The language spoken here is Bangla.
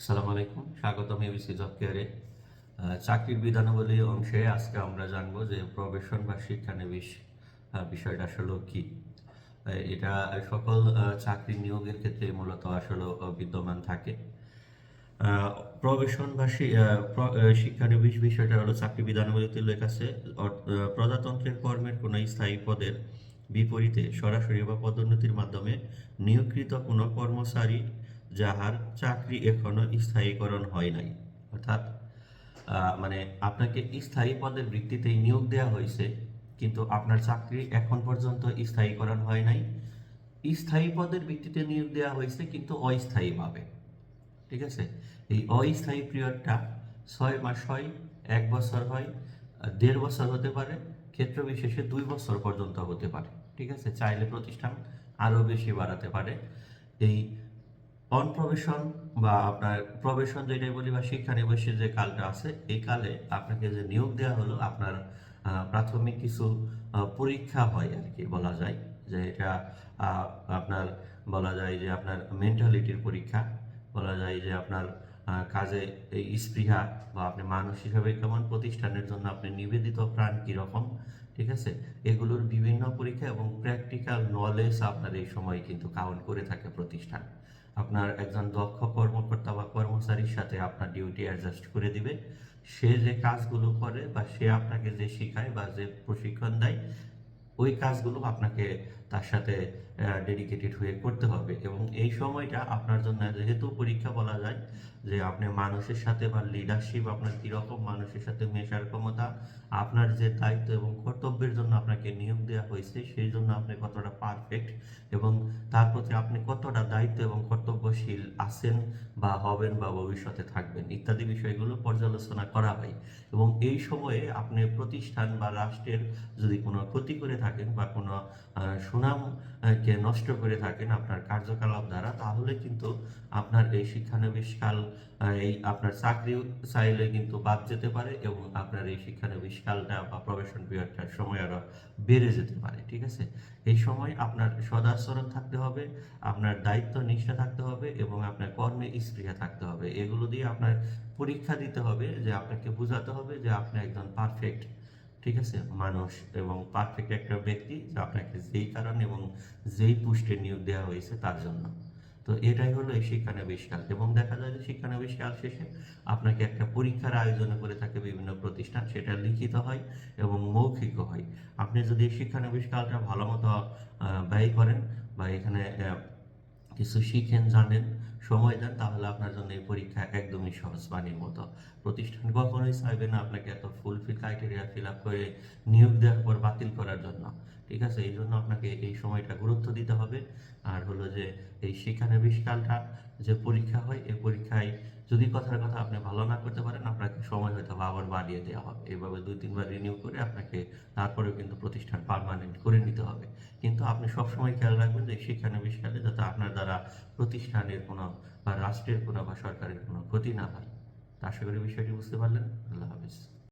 আসসালামু আলাইকুম, স্বাগতম এবিসি জব কেয়ারে। চাকরির বিধানাবলী অংশে আজকে আমরা জানব যে প্রবেশন বা শিক্ষানবিশ বিষয়টা আসলে কি। এটা সকল চাকরি নিয়োগের ক্ষেত্রে মূলত আসলে বিদ্যমান থাকে। প্রবেশন বা শিক্ষানবিশ বিষয়টা হলো চাকরি বিধানাবলীতে লেখা আছে প্রজাতন্ত্রের কর্মের কোনো স্থায়ী পদের বিপরীতে সরাসরি বা পদোন্নতির মাধ্যমে নিয়োগকৃত কোনো কর্মচারী যাহার চাকরি এখনও স্থায়ীকরণ হয় নাই। অর্থাৎ মানে আপনাকে স্থায়ী পদের ভিত্তিতেই নিয়োগ দেওয়া হয়েছে, কিন্তু আপনার চাকরি এখন পর্যন্ত স্থায়ীকরণ হয় নাই। স্থায়ী পদের ভিত্তিতে নিয়োগ দেওয়া হয়েছে, কিন্তু অস্থায়ীভাবে। ঠিক আছে? এই অস্থায়ী পিরিয়ডটা ছয় মাস হয়, এক বছর হয়, দেড় বছর হতে পারে, ক্ষেত্র বিশেষে দুই বছর পর্যন্ত হতে পারে। ঠিক আছে? চাইলে প্রতিষ্ঠান আরও বেশি বাড়াতে পারে। এই অন প্রবেশন বা আপনার প্রবেশন যেটাই বলি বা শিক্ষা শিক্ষানিবাসীর যে কালটা আছে, এই কালে আপনাকে যে নিয়োগ দেওয়া হলো, আপনার প্রাথমিক কিছু পরীক্ষা হয় আর কি বলা যায়। যে এটা আপনার বলা যায় যে আপনার মেন্টালিটির পরীক্ষা, বলা যায় যে আপনার কাজে এই স্পৃহা বা আপনি মানুষ হিসাবে কেমন প্রতিষ্ঠানের জন্য আপনি নিবেদিত প্রাণ কীরকম ঠিক আছে? এগুলোর বিভিন্ন পরীক্ষা এবং প্র্যাকটিক্যাল নলেজ আপনার এই সময় কিন্তু কাউন্ট করে থাকে প্রতিষ্ঠান। আপনার একজন দক্ষ কর্মকর্তা বা কর্মচারীর সাথে আপনার ডিউটি অ্যাডজাস্ট করে দিবে। সে যে কাজগুলো করে বা সে আপনাকে যে শেখায় বা যে প্রশিক্ষণ দেয়, ওই কাজগুলো আপনাকে তার সাথে ডেডিকেটেড হয়ে করতে হবে। এবং এই সময়টা আপনার জন্য, যেহেতু পরীক্ষা বলা যায়, যে আপনি মানুষের সাথে বা লিডারশিপ আপনার কীরকম মানুষের সাথে মেশার ক্ষমতা, আপনার যে দায়িত্ব এবং কর্তব্যের জন্য আপনাকে নিয়োগ দেওয়া হয়েছে, সেই জন্য আপনি কতটা পারফেক্ট এবং তার প্রতি আপনি কতটা দায়িত্ব এবং কর্তব্যশীল আছেন বা হবেন বা ভবিষ্যতে থাকবেন, ইত্যাদি বিষয়গুলো পর্যালোচনা করা হয়। এবং এই সময়ে আপনি প্রতিষ্ঠান বা রাষ্ট্রের যদি কোনো ক্ষতি করে থাকেন বা কোনো আহ, সুনামকে নষ্ট করে থাকেন আপনার কার্যকলাপ দ্বারা তাহলে কিন্তু আপনার এই শিক্ষানবিশকাল আহ, এই আপনার চাকরি চাইলে কিন্তু বাদ যেতে পারে এবং আপনার এই শিক্ষানবিশকালটা বা প্রবেশন পিরিয়ডটার সময় আরও বেড়ে যেতে পারে ঠিক আছে? এই সময় আপনার সদাচরণ থাকতে হবে আপনার দায়িত্ব নিষ্ঠা থাকতে হবে এবং আপনার কর্মে স্পৃহা থাকতে হবে। এগুলো দিয়ে আপনার পরীক্ষা দিতে হবে যে আপনাকে বোঝাতে হবে যে আপনি একজন পারফেক্ট ঠিক আছে? মানুষ এবং পারফেক্ট একটা ব্যক্তি যে আপনাকে যেই কারণে এবং যেই পুষ্টে নিয়োগ দেওয়া হয়েছে তার জন্য। তো এটাই হলো এই শিক্ষানবিশকাল এবং দেখা যায় যে শিক্ষানবিশকাল শেষে আপনাকে একটা পরীক্ষার আয়োজন করে থাকে বিভিন্ন প্রতিষ্ঠান, সেটা লিখিত হয় এবং মৌখিকও হয়। আপনি যদি এই শিক্ষানবিশকালটা ভালো মতো ব্যয় করেন বা এখানে কিছু শিখেন, জানেন, সময় দেন, তাহলে আপনার জন্য এই পরীক্ষা একদমই সহজ পানির মতো। প্রতিষ্ঠান কখনোই চাইবে না আপনাকে এত ফুলফিল ক্রাইটেরিয়া ফিল আপ করে নিয়োগ দেওয়ার পর বাতিল করার জন্য। ঠিক আছে? এই জন্য আপনাকে এই সময়টা গুরুত্ব দিতে হবে। আর হলো যে এই শিক্ষানবিশকালটা যে পরীক্ষা হয়, এই পরীক্ষায় যদি কথার কথা আপনি ভালো না করতে পারেন, আপনাকে সময় হয়তো আবার বাড়িয়ে দেওয়া হবে। এইভাবে দুই তিনবার রিনিউ করে আপনাকে তারপরেও কিন্তু প্রতিষ্ঠান পার্মানেন্ট করে নিতে হবে। কিন্তু আপনি সবসময় খেয়াল রাখবেন যে শিক্ষানবিশকালে যাতে আপনার দ্বারা প্রতিষ্ঠানের কোনো বা রাষ্ট্রের কোনো বা সরকারের কোনো ক্ষতি না হয়। আশা করি বিষয়টি বুঝতে পারলেন। আল্লাহ হাফিজ।